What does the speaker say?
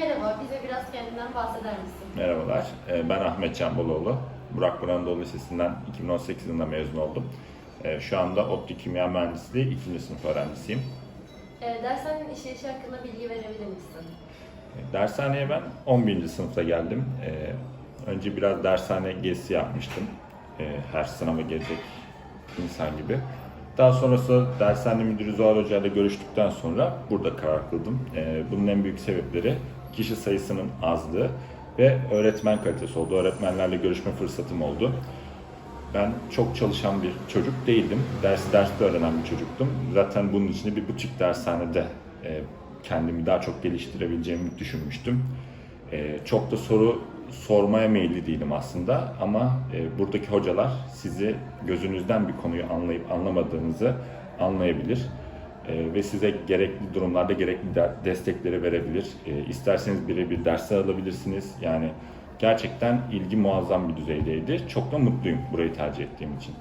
Merhaba, bize biraz kendinden bahseder misin? Merhabalar, Ee, ben Ahmet Canboloğlu. Burak Buran Anadolu Lisesi'nden 2018 yılında mezun oldum. Ee, Şu anda ODTÜ Kimya Mühendisliği 2. sınıf öğrencisiyim. Ee, dershanenin işleyişi hakkında bilgi verebilir misin? Dershaneye ben 11. sınıfta geldim. Önce biraz dershane gezisi yapmıştım. Her sınava gelecek insan gibi. Daha sonrası dershane müdürü Zuhal Hoca ile görüştükten sonra burada karar kıldım. Bunun en büyük sebepleri kişi sayısının azlığı ve öğretmen kalitesi oldu. Öğretmenlerle görüşme fırsatım oldu. Ben çok çalışan bir çocuk değildim. Ders derste öğrenen bir çocuktum. Zaten bunun için bir buçuk dershanede e, kendimi daha çok geliştirebileceğimi düşünmüştüm. E, çok da soru sormaya meyilli değilim aslında ama e, buradaki hocalar sizi gözünüzden bir konuyu anlayıp anlamadığınızı anlayabilir. E, ve size gerekli durumlarda gerekli de- destekleri verebilir. E, isterseniz birebir dersler alabilirsiniz. Yani gerçekten ilgi muazzam bir düzeydeydi. Çok da mutluyum burayı tercih ettiğim için.